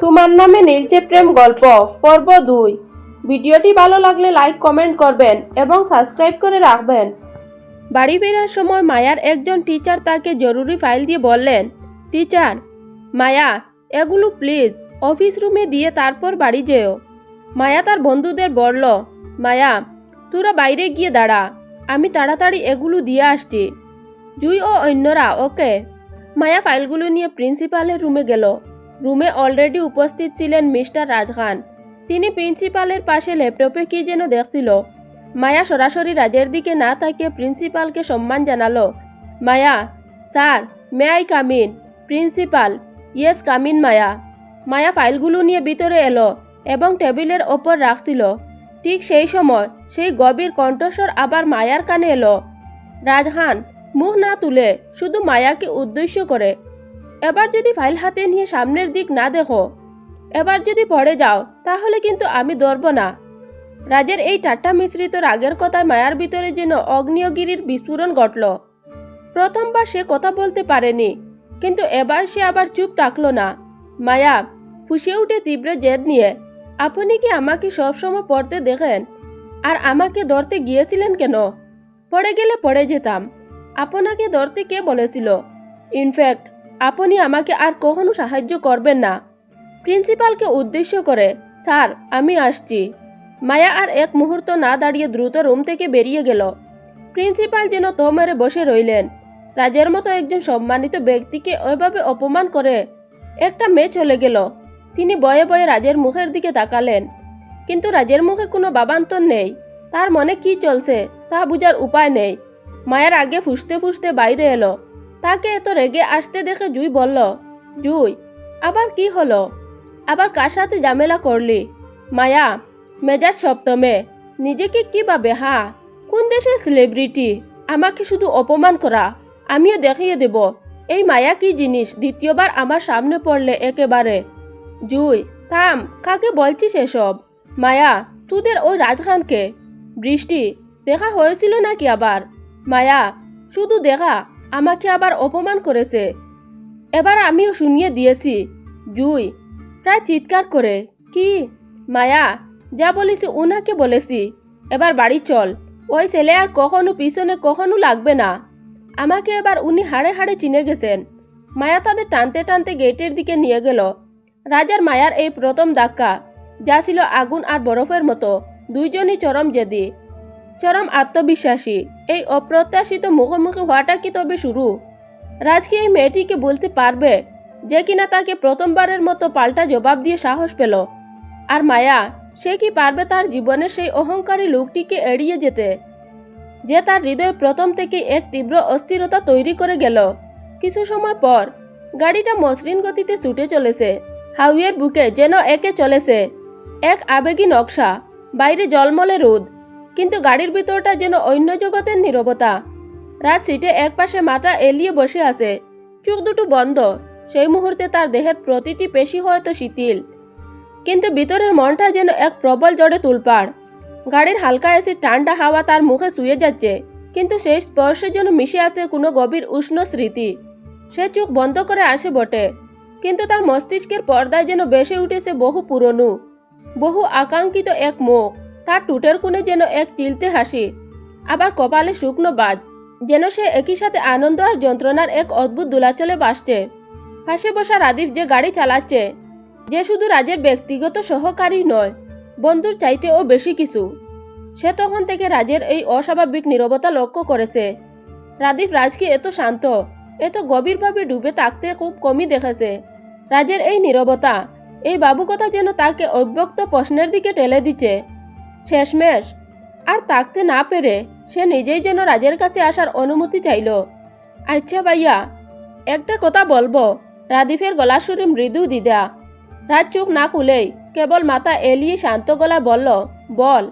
তোমার নামে নীলচে প্রেম গল্প, পর্ব দুই। ভিডিওটি ভালো লাগলে লাইক, কমেন্ট করবেন এবং সাবস্ক্রাইব করে রাখবেন। বাড়ি ফেরার সময় মায়ার একজন টিচার তাকে জরুরি ফাইল দিয়ে বললেন, টিচার, মায়া, এগুলো প্লিজ অফিস রুমে দিয়ে তারপর বাড়ি যেও। মায়া তার বন্ধুদের বলল, মায়া, তোরা বাইরে গিয়ে দাঁড়া, আমি তাড়াতাড়ি এগুলো দিয়ে আসছি। জুই ও অন্যরা, ওকে? মায়া ফাইলগুলো নিয়ে প্রিন্সিপালের রুমে গেল। রুমে অলরেডি উপস্থিত ছিলেন মিস্টার রাজখান তিনি প্রিন্সিপালের পাশে ল্যাপটপে কি যেন দেখছিল। মায়া সরাসরি রাজের দিকে না তাকিয়ে প্রিন্সিপালকে সম্মান জানালো। Maya, sir, may I come in principal, yes come in Maya. Maya ফাইলগুলো নিয়ে ভিতরে এলো এবং টেবিলের ওপর রাখছিল। ঠিক সেই সময় সেই গভীর কণ্ঠস্বর আবার মায়ার কানে এলো। রাজহান, মুখ না তুলে শুধু মায়াকে উদ্দেশ্য করে এবার যদি ফাইল হাতে নিয়ে সামনের দিক না দেখো, এবার যদি পড়ে যাও, তাহলে কিন্তু আমি ধরব না। রাজের এই টাট্টা মিশ্রিত রাগের কথায় মায়ার ভিতরে যেন অগ্নিয়গিরির বিস্ফোরণ ঘটল। প্রথমবার সে কথা বলতে পারেনি, কিন্তু এবার সে আবার চুপ থাকল না। মায়া, ফুসে উঠে তীব্র জেদ নিয়ে, আপনি কি আমাকে সবসময় পড়তে দেখেন? আর আমাকে ধরতে গিয়েছিলেন কেন? পড়ে গেলে পড়ে যেতাম। আপনাকে ধরতে কে বলেছিল? ইনফ্যাক্ট আপনি আমাকে আর কখনো সাহায্য করবেন না। প্রিন্সিপালকে উদ্দেশ্য করে, স্যার, আমি আসছি। মায়া আর এক মুহূর্ত না দাঁড়িয়ে দ্রুত রুম থেকে বেরিয়ে গেল। প্রিন্সিপাল যেন তো মেরে বসে রইলেন। রাজের মতো একজন সম্মানিত ব্যক্তিকে ওইভাবে অপমান করে একটা মেয়ে চলে গেল। তিনি বয়ে বয়ে রাজের মুখের দিকে তাকালেন। কিন্তু রাজের মুখে কোনো বাবান্তর নেই। তার মনে কি চলছে তা বুঝার উপায় নেই। মায়ের আগে ফুসতে ফুসতে বাইরে এলো। তাকে এত রেগে আসতে দেখে জুই বলল, জুই, আবার কি হলো? আবার কার সাথে ঝামেলা করলি? মায়া, মেজাজ সপ্তমে নিজেকে কি ভাবে হা? কোন দেশের সেলিব্রিটি আমাকে শুধু অপমান করা, আমিও দেখিয়ে দেব। এই মায়া কি জিনিস? দ্বিতীয়বার আমার সামনে পড়লে একেবারে। জুই, থাম, কাকে বলছিস এসব? মায়া, তোদের ওই রাজখানকে বৃষ্টি, দেখা হয়েছিল নাকি আবার? মায়া, শুধু দেখা আমাকে আবার অপমান করেছে। এবার আমিও শুনিয়ে দিয়েছি। জুই, প্রায় চিৎকার করে, কি? মায়া, যা বলেছি উনাকে বলেছি। এবার বাড়ি চল। ওই ছেলে আর কখনো পিছনে কখনো লাগবে না। আমাকে এবার উনি হাড়ে হাড়ে চিনে গেছেন। মায়া তাদের টানতে টানতে গেটের দিকে নিয়ে গেল। রাজার মায়ার এই প্রথম ধাক্কা, যা ছিল আগুন আর বরফের মতো। দুইজনই চরম জেদি। চরম আত্মবিশ্বাসী। এই অপ্রত্যাশিত মুখোমুখি হওয়াটা কি তবে শুরু? রাজ কি এই মেয়েটিকে বলতে পারবে যে কিনা তাকে প্রথমবারের মতো পাল্টা জবাব দিয়ে সাহস পেল? আর মায়া, সে কি পারবে তার জীবনে সেই অহংকারী লোকটিকে এড়িয়ে যেতে? যে তার হৃদয়ে প্রথম থেকে এক তীব্র অস্থিরতা তৈরি করে গেল। কিছু সময় পর গাড়িটা মসৃণ গতিতে ছুটে চলেছে। হাউয়ের বুকে যেন একে চলেছে। এক আবেগী নকশা, বাইরে জলমলে রোদ। কিন্তু গাড়ির ভিতরটা যেন অন্য জগতের নীরবতা। রাজ সিটে এক পাশে মাথা এলিয়ে বসে আছে। চোখ দুটো বন্ধ। সেই মুহূর্তে তার দেহের প্রতিটি পেশি হয়তো শিথিল। কিন্তু ভিতরের মনটা যেন এক প্রবল জড়ে তুলপাড়। গাড়ির হালকা এসে ঠান্ডা হাওয়া তার মুখে শুয়ে যাচ্ছে। কিন্তু সেই স্পর্শে যেন মিশে আছে কোনো গভীর উষ্ণ স্মৃতি। সে চোখ বন্ধ করে আসে বটে। কিন্তু তার মস্তিষ্কের পর্দায় যেন বেসে উঠেছে বহু পুরনো, বহু আকাঙ্ক্ষিত এক মুখ। তার টুটের কোণে যেন এক চিলতে হাসি, আবার কপালে শুকনো বাজ, যেন সে একই সাথে আনন্দ আর যন্ত্রণার এক অদ্ভুত দোলাচলে বাসছে। পাশে বসা রাদীপ যে গাড়ি চালাচ্ছে, যে শুধু রাজের ব্যক্তিগত সহকারী নয়, বন্ধুর চাইতেও বেশি কিছু। সে তখন থেকে রাজের এই অস্বাভাবিক নীরবতা লক্ষ্য করেছে। রাদীপ রাজকে এত শান্ত, এত গভীরভাবে ডুবে থাকতে খুব কমই দেখেছে। রাজের এই নীরবতা, এই বাবুকতা যেন তাকে অব্যক্ত প্রশ্নের দিকে ঠেলে দিচ্ছে। শেষমেশ। আর থাকতে না পেরে সে নিজেই যেন রাজের কাছে আসার অনুমতি চাইল। আচ্ছা ভাইয়া, একটা কথা বলব। রাদিফের গলা সুরে মৃদু দিদা রাজ চোখ না খুলেই কেবল মাথা এলিয়ে শান্ত গলা বলল, বল,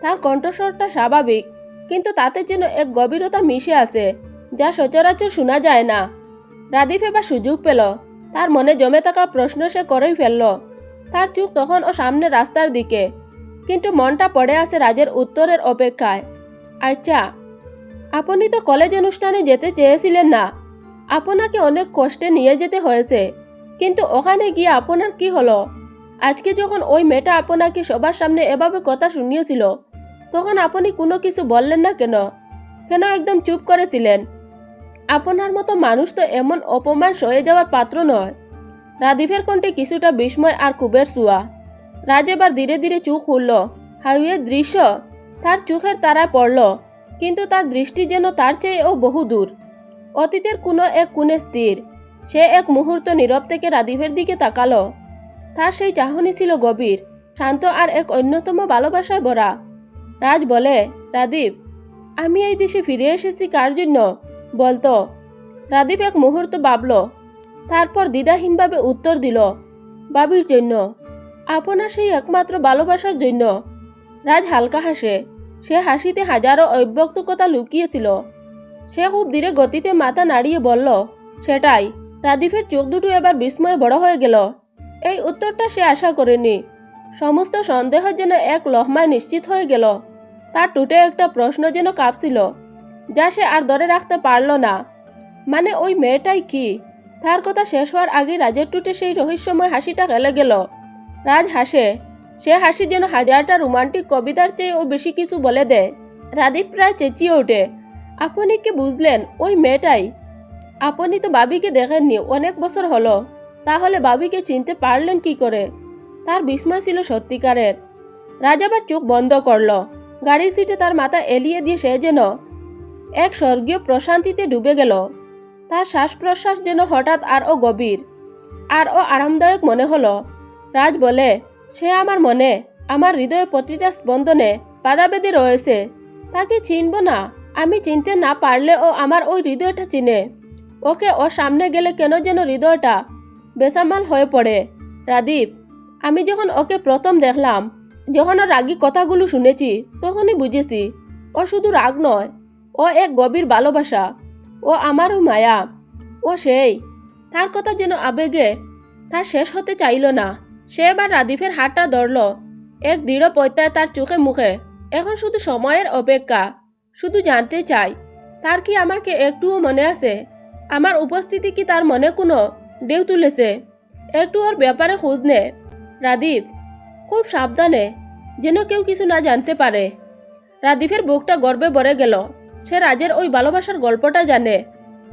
তার কণ্ঠস্বরটা স্বাভাবিক, কিন্তু তাতে যেন এক গভীরতা মিশে আছে, যা সচরাচর শোনা যায় না। রাদীফ এবার সুযোগ পেল। তার মনে জমে থাকা প্রশ্ন সে করেই ফেলল। তার চোখ তখন ও সামনে রাস্তার দিকে। কিন্তু মনটা পড়ে আছে রাজের উত্তরের অপেক্ষায়। আচ্ছা আপনি তো কলেজ অনুষ্ঠানে যেতে চেয়েছিলেন না। আপনাকে অনেক কষ্টে নিয়ে যেতে হয়েছে। কিন্তু ওখানে গিয়ে আপনার কি হলো? আজকে যখন ওই মেয়েটা আপনাকে সবার সামনে এভাবে কথা শুনিয়েছিল, তখন আপনি কোনো কিছু বললেন না কেন? কেন একদম চুপ করেছিলেন? আপনার মতো মানুষ তো এমন অপমান সয়ে যাওয়ার পাত্র নয়। রাদীফের কণ্ঠে কিছুটা বিস্ময় আর কুবের সুয়া। রাজ এবার ধীরে ধীরে চোখ খুলল হাইওয়ের দৃশ্য তার চোখের তারায় পড়ল, কিন্তু তার দৃষ্টি যেন তার চেয়েও বহু দূর। অতীতের কোনো এক কোণে স্থির, সে এক মুহূর্ত নীরব থেকে রাদীফের দিকে তাকালো। তার সেই চাহনি ছিল গভীর, শান্ত আর এক অন্যতম ভালোবাসায় ভরা। রাজ বলে রাদীপ আমি এই দেশে ফিরে এসেছি কার জন্য? বলতো। রাদীপ এক মুহূর্ত ভাবল, তারপর দ্বিধাহীনভাবে উত্তর দিল, বাবির জন্য। আপনার সেই একমাত্র ভালোবাসার জন্য। রাজ হালকা হাসে। সে হাসিতে হাজারো অব্যক্ত কথা লুকিয়েছিল সে খুব ধীরে গতিতে মাথা নাড়িয়ে বলল সেটাই রাদীফের চোখ দুটো এবার বিস্ময়ে বড় হয়ে গেল। এই উত্তরটা সে আশা করেনি সমস্ত সন্দেহ যেন এক লহমায় নিশ্চিত হয়ে গেল। তার টুটে একটা প্রশ্ন যেন কাঁপছিল, যা সে আর ধরে রাখতে পারল না। মানে ওই মেয়েটাই কি? তার কথা শেষ হওয়ার আগে রাজের টুটে সেই রহস্যময় হাসিটা গেলে গেল। রাজ হাসে। সে হাসি যেন হাজারটা রোমান্টিক কবিতার চেয়েও বেশি কিছু বলে দেয়। রাদীপ প্রায় চেঁচিয়ে ওঠে। আপনি কি বুঝলেন, ওই মেয়েটাই? আপনি তো বাবিকে দেখেননি, অনেক বছর হলো। তাহলে বাবিকে চিনতে পারলেন কি করে? তার বিস্ময় ছিল সত্যিকারের। রাজ আবার চোখ বন্ধ করল। গাড়ির সিটে তার মাথা এলিয়ে দিয়ে সে যেন এক স্বর্গীয় প্রশান্তিতে ডুবে গেল। তার শ্বাস প্রশ্বাস যেন হঠাৎ আর ও গভীর আর ও আরামদায়ক মনে হলো। রাজ বলে, সে আমার মনে, আমার হৃদয়ে প্রতিটা স্পন্দনে বাধা বেঁধে রয়েছে। তাকে চিনব না, আমি চিনতে না পারলে ও আমার ওই হৃদয়টা চিনে। ওকে ও সামনে গেলে কেন যেন হৃদয়টা বেসামাল হয়ে পড়ে। রাদীপ, আমি যখন ওকে প্রথম দেখলাম, যখন ওর রাগী কথাগুলো শুনেছি, তখনই বুঝেছি, ও শুধু রাগ নয়, ও এক গভীর ভালোবাসা, ও আমারও মায়া, ও সেই। তার কথা যেন আবেগে, তার শেষ হতে চাইল না। সে এবার রাদীফের হাতটা ধরল এক দৃঢ় পৈতায় তার চোখে মুখে। এখন শুধু সময়ের অপেক্ষা, শুধু জানতে চাই তার কি আমাকে একটুও মনে আছে? আমার উপস্থিতি কি তার মনে কোনো? ডেউ তুলেছে, একটু ওর ব্যাপারে খোঁজ নে? রাদীপ খুব সাবধানে যেন কেউ কিছু না জানতে পারে রাদীপের বুকটা গর্বে ভরে গেল। সে রাজের ওই ভালোবাসার গল্পটা জানে।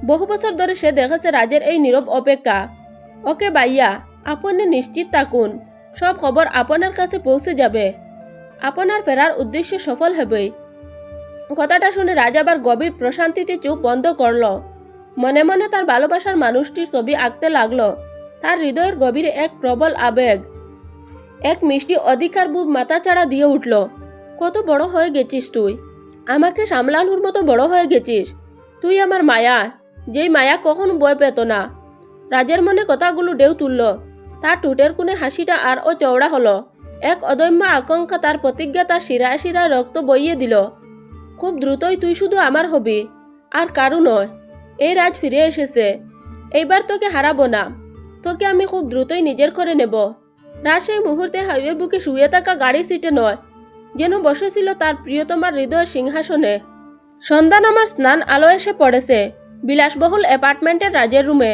বহু বছর ধরে সে দেখেছে রাজের এই নীরব অপেক্ষা। ওকে বাইয়া আপনি নিশ্চিত থাকুন। সব খবর আপনার কাছে পৌঁছে যাবে। আপনার ফেরার উদ্দেশ্য সফল হবে। কথাটা শুনে রাজাবার গভীর প্রশান্তিতে চোখ বন্ধ করল। মনে মনে তার ভালোবাসার মানুষটির ছবি আঁকতে লাগল। তার হৃদয়ের গভীরে এক প্রবল আবেগ, এক মিষ্টি অধিকার বুব মাথাচাড়া দিয়ে উঠল। কত বড় হয়ে গেছিস তুই। আমাকে সামলানোর মতো বড় হয়ে গেছিস। তুই আমার মায়া। যেই মায়া কখনো বয় পেত না। রাজের মনে কথাগুলো ঢেউ তুলল। তার টুটের কোণে হাসিটা আর ও চওড়া হলো। এক অদম্য আকাঙ্ক্ষা তার প্রতিজ্ঞা তার শিরায় শিরায় রক্ত বইয়ে দিল। খুব দ্রুতই তুই শুধু আমার হবি আর কারু নয়, এই রাজ ফিরে এসেছে। এইবার তোকে হারাবো না। তোকে আমি খুব দ্রুতই নিজের করে নেব। রাজ সেই মুহূর্তে হাইওয়ের বুকে শুয়ে থাকা গাড়ির সিটে নয়, যেন বসেছিল তার প্রিয়তমার হৃদয়ের সিংহাসনে। সন্ধ্যা নামার স্নান আলো এসে পড়েছে বিলাসবহুল অ্যাপার্টমেন্টের রাজের রুমে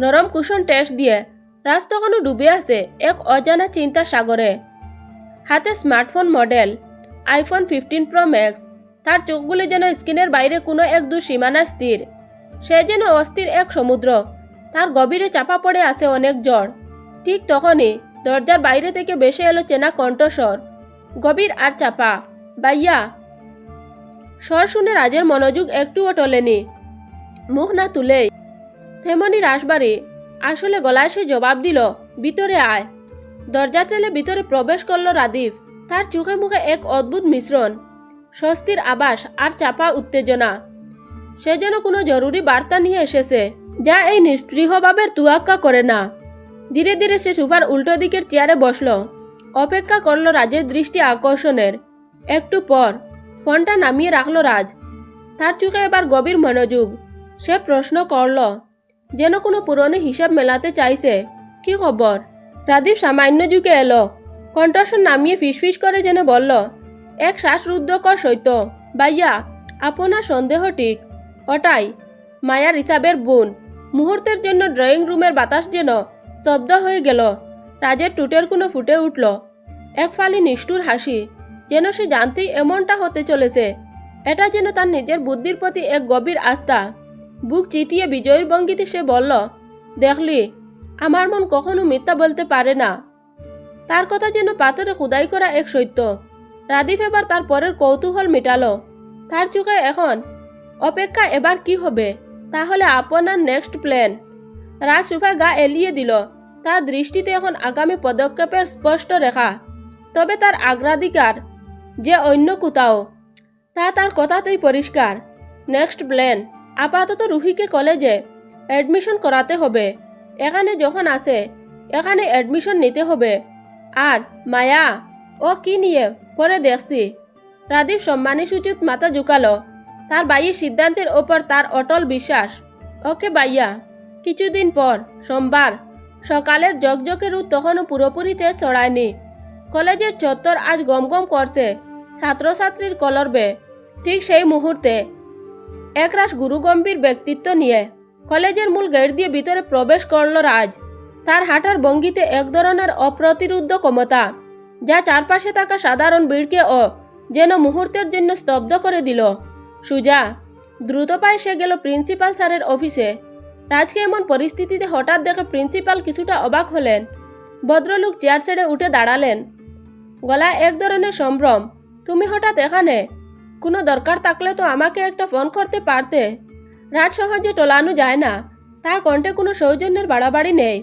নরম কুশন টেস্ট দিয়ে। রাজ তখনও ডুবে আছে, এক অজানা চিন্তা সাগরে হাতে smartphone model iPhone fifteen pro max তার চোখগুলি যেন স্ক্রিনের বাইরে কোনো এক দু সীমানা স্থির সে যেন অস্থির এক সমুদ্র তার গভীরে চাপা পড়ে আছে অনেক জ্বর ঠিক তখনই দরজার বাইরে থেকে বেসে এলো চেনা কণ্ঠস্বর গভীর আর চাপা বাইয়া স্বর শুনে রাজের মনোযোগ একটুও টলেনি মুখ না তুলেই। থেমনি রাসবাড়ি আসলে গলায় সে জবাব দিল, ভিতরে আয়। দরজা ঠেলে ভিতরে প্রবেশ করল রাদীপ তার চোখে মুখে এক অদ্ভুত মিশ্রণ, স্বস্তির আবাস আর চাপা উত্তেজনা। সে যেন কোনো জরুরি বার্তা নিয়ে এসেছে, যা এই নিষ্পৃহভাবের তুয়াক্কা করে না। ধীরে ধীরে সে সুফার উল্টো দিকের চেয়ারে বসল। অপেক্ষা করল রাজের দৃষ্টি আকর্ষণের। একটু পর ফোনটা নামিয়ে রাখল রাজ। তার চোখে এবার গভীর মনোযোগ। সে প্রশ্ন করল যেন কোনো পুরনো হিসাব মেলাতে চাইছে। কি খবর রাদীপ সামান্য যুগে এলো। কণ্ঠস্বর নামিয়ে ফিসফিস করে যেন বলল এক শ্বাসরুদ্ধকর সৈত্য ভাইয়া আপনার সন্দেহ ঠিক। ওটাই মায়ার হিসাবের বোন। মুহূর্তের জন্য ড্রয়িং রুমের বাতাস যেন স্তব্ধ হয়ে গেল। রাজের টুটের কোনো ফুটে উঠল। এক ফালি নিষ্ঠুর হাসি, যেন সে জানতেই এমনটা হতে চলেছে। এটা যেন তার নিজের বুদ্ধির প্রতি এক গভীর আস্থা। বুক চিতিয়ে বিজয়ীর ভঙ্গিতে সে বলল, দেখলি, আমার মন কখনো মিথ্যা বলতে পারে না। তার কথা যেন পাথরে খুদাই করা এক সত্য। রাদীপ এবার তার পরের কৌতূহল মেটালো। তার চোখে এখন, অপেক্ষা, এবার কি হবে? তাহলে আপনার নেক্সট প্ল্যান রাজ সুফা গা এলিয়ে দিল। তার দৃষ্টিতে এখন আগামী পদক্ষেপের স্পষ্ট রেখা। তবে তার আগ্রাধিকার, যে অন্য কোথাও, তা তার কথাতেই পরিষ্কার। নেক্সট প্ল্যান আপাতত রুহিকে কলেজে অ্যাডমিশন করাতে হবে। এখানে যখন আসে এখানে অ্যাডমিশন নিতে হবে। আর মায়া ও কি নিয়ে পরে দেখছি? রাদীপ সম্মানী সূচিত মাথা ঝুঁকালো তার বাইয়ের সিদ্ধান্তের ওপর তার অটল বিশ্বাস। ওকে বাইয়া, কিছুদিন পর সোমবার সকালের জকজকে রোদ তখনও পুরোপুরি তেজ ছড়ায়নি কলেজের চত্বর আজ গমগম করছে ছাত্রছাত্রীর কলরবে ঠিক সেই মুহূর্তে একরাশ গুরুগম্ভীর ব্যক্তিত্ব নিয়ে কলেজের মূল গেট দিয়ে ভিতরে প্রবেশ করল রাজ। তার হাঁটার ভঙ্গিতে এক ধরনের অপ্রতিরুদ্ধ ক্ষমতা, যা চারপাশে থাকা সাধারণ ভিড়কে ও যেন মুহূর্তের জন্য স্তব্ধ করে দিল। সুজা, দ্রুত পায়ে সে গেল প্রিন্সিপাল স্যারের অফিসে। রাজকে এমন পরিস্থিতিতে হঠাৎ দেখে প্রিন্সিপাল কিছুটা অবাক হলেন। ভদ্রলোক চেয়ার ছেড়ে উঠে দাঁড়ালেন। গলা এক ধরনের সম্ভ্রম, তুমি হঠাৎ এখানে? কোনো দরকার থাকলে তো আমাকে একটা ফোন করতে পারতে। রাজ সহজে টলানো যায় না। তার কণ্ঠে কোনো সৌজন্যের বাড়াবাড়ি নেই।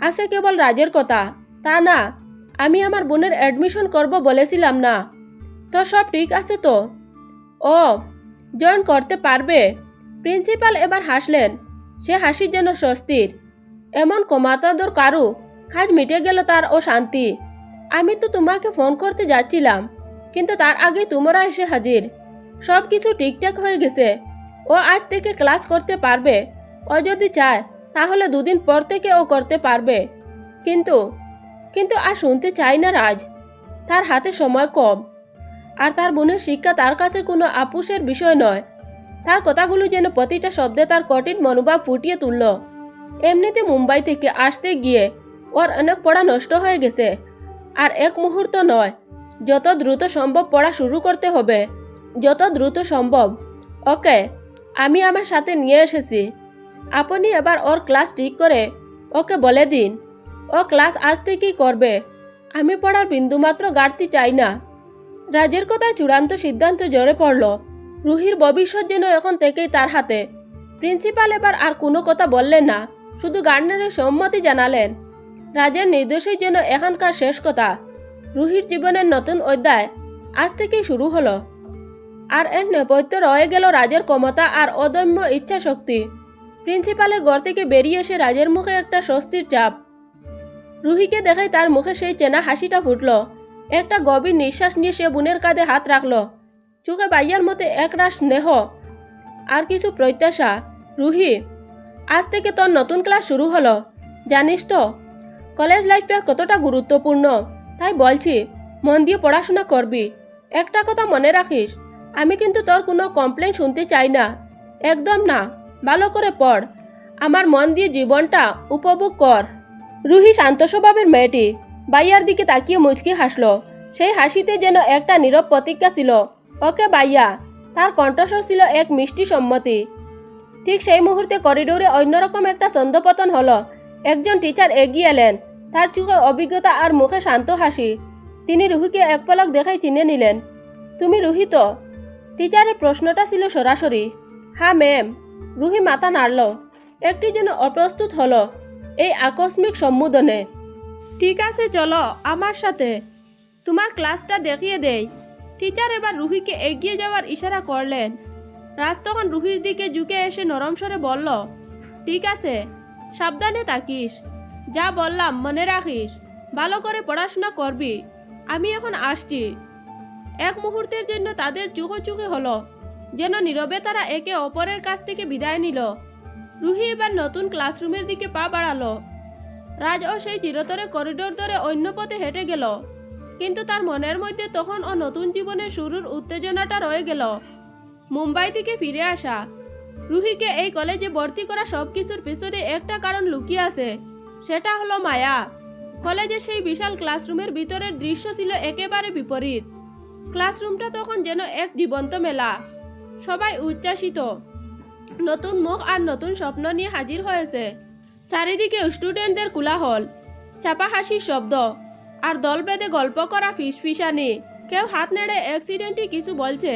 আছে কেবল রাজের কথা। তা না, আমি আমার বোনের অ্যাডমিশন করব বলেছিলাম না। তো সব ঠিক আছে তো? ও জয়েন করতে পারবে। প্রিন্সিপাল এবার হাসলেন। সে হাসি যেন স্বস্তির। এমন কমাতাদর কারু কাজ মিটে গেল তার ও শান্তি। আমি তো তোমাকে ফোন করতে যাচ্ছিলাম। কিন্তু তার আগে তোমরা এসে হাজির। সব কিছু ঠিকঠাক হয়ে গেছে। ও আজ থেকে ক্লাস করতে পারবে। ও যদি চায়, তাহলে দুদিন পর থেকে ও করতে পারবে। কিন্তু কিন্তু আর শুনতে চাই না রাজ। তার হাতে সময় কম। আর তার বোনের শিক্ষা তার কাছে কোনো আপুসের বিষয় নয়। তার কথাগুলো যেন প্রতিটা শব্দে তার কঠিন মনোভাব ফুটিয়ে তুলল। এমনিতে মুম্বাই থেকে আসতে গিয়ে ওর অনেক পড়া নষ্ট হয়ে গেছে। আর এক মুহূর্ত নয় যত দ্রুত সম্ভব পড়া শুরু করতে হবে। যত দ্রুত সম্ভব। ওকে আমি আমার সাথে নিয়ে এসেছি। আপনি এবার ওর ক্লাস ঠিক করে ওকে বলে দিন। ও ক্লাস আজ থেকেই করবে। আমি পড়ার বিন্দুমাত্র গাড়তি চাই না। রাজের কথায় চূড়ান্ত সিদ্ধান্ত জোরে পড়ল। রুহির ভবিষ্যৎ যেন এখন থেকেই তার হাতে। প্রিন্সিপাল এবার আর কোনো কথা বললেন না, শুধু গার্ডনারের সম্মতি জানালেন। রাজের নির্দেশই যেন এখানকার শেষ কথা। রুহির জীবনের নতুন অধ্যায় আজ থেকেই শুরু হলো। আর এর নেপথ্য রয়ে গেল রাজের ক্ষমতা আর অদম্য ইচ্ছা শক্তি প্রিন্সিপালের ঘর থেকে বেরিয়ে এসে রাজের মুখে একটা স্বস্তির চাপ। রুহিকে দেখে তার মুখে সেই চেনা হাসিটা ফুটল। একটা গভীর নিঃশ্বাস নিয়ে সে বুনের কাঁধে হাত রাখল। চোখে বাইয়ার মতে একরাশ স্নেহ আর কিছু প্রত্যাশা। রুহি, আজ থেকে তোর নতুন ক্লাস শুরু হলো। জানিস তো, কলেজ লাইফটা কতটা গুরুত্বপূর্ণ? তাই বলছি, মন দিয়ে পড়াশোনা করবি। একটা কথা মনে রাখিস, আমি কিন্তু তোর কোনো কমপ্লেন শুনতে চাই না। একদম না, ভালো করে পড়। আমার মন দিয়ে জীবনটা উপভোগ কর। রুহি শান্ত স্বভাবের মেয়েটি, বাইয়ার দিকে তাকিয়ে মুচকি হাসলো। সেই হাসিতে যেন একটা নীরব প্রতিজ্ঞা ছিল। ওকে বাইয়া, তার কণ্ঠস্বর ছিল এক মিষ্টি সম্মতি। ঠিক সেই মুহূর্তে করিডোরে অন্যরকম একটা ছন্দপতন হলো। একজন টিচার এগিয়ে এলেন। তার চোখে অভিজ্ঞতা আর মুখে শান্ত হাসি। তিনি রুহিকে এক পলক দেখাই চিনে নিলেন। তুমি রুহি তো টিচারের প্রশ্নটা ছিল সরাসরি। হ্যাঁ ম্যাম। রুহি মাথা নাড়ল। একটি যেন অপ্রস্তুত হলো এই আকস্মিক সম্বোধনে ঠিক আছে, চলো আমার সাথে। তোমার ক্লাসটা দেখিয়ে দেই। টিচার এবার রুহিকে এগিয়ে যাওয়ার ইশারা করলেন। রাজ তখন রুহির দিকে ঝুঁকে এসে নরম স্বরে বলল, ঠিক আছে, সাবধানে থাকিস। যা বললাম, মনে রাখিস। ভালো করে পড়াশোনা করবি। আমি এখন আসছি। এক মুহূর্তের জন্য তাদের চুখোচুখি হলো, যেন নীরবে তারা একে অপরের কাছ থেকে বিদায় নিল। রুহি এবার নতুন ক্লাসরুমের দিকে পা বাড়ালো। রাজ ও সেই চিরতরে করিডোর ধরে অন্য পথে হেঁটে গেল। কিন্তু তার মনের মধ্যে তখন ও নতুন জীবনের শুরুর উত্তেজনাটা রয়ে গেল। মুম্বাই থেকে ফিরে আসা। রুহিকে এই কলেজে ভর্তি করা সব কিছুর পিছনে একটা কারণ লুকিয়ে আছে। সেটা হলো মায়া। কলেজে সেই বিশাল ক্লাসরুমের ভিতরের দৃশ্য ছিল একেবারে বিপরীত। ক্লাসরুমটা তখন যেন এক জীবন্ত মেলা। সবাই উচ্ছ্বাসিত। নতুন মুখ আর নতুন স্বপ্ন নিয়ে হাজির হয়েছে। চারিদিকে স্টুডেন্টদের কোলাহল, চাপা হাসির শব্দ, আর দল বেঁধে গল্প করা ফিসফিসানি। কেউ হাত নেড়ে অ্যাক্সিডেন্টই কিছু বলছে,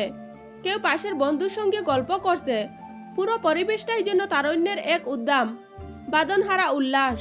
কেউ পাশের বন্ধুর সঙ্গে গল্প করছে। পুরো পরিবেশটাই যেন তারণ্যের এক উদ্দাম, বাদনহারা উল্লাস।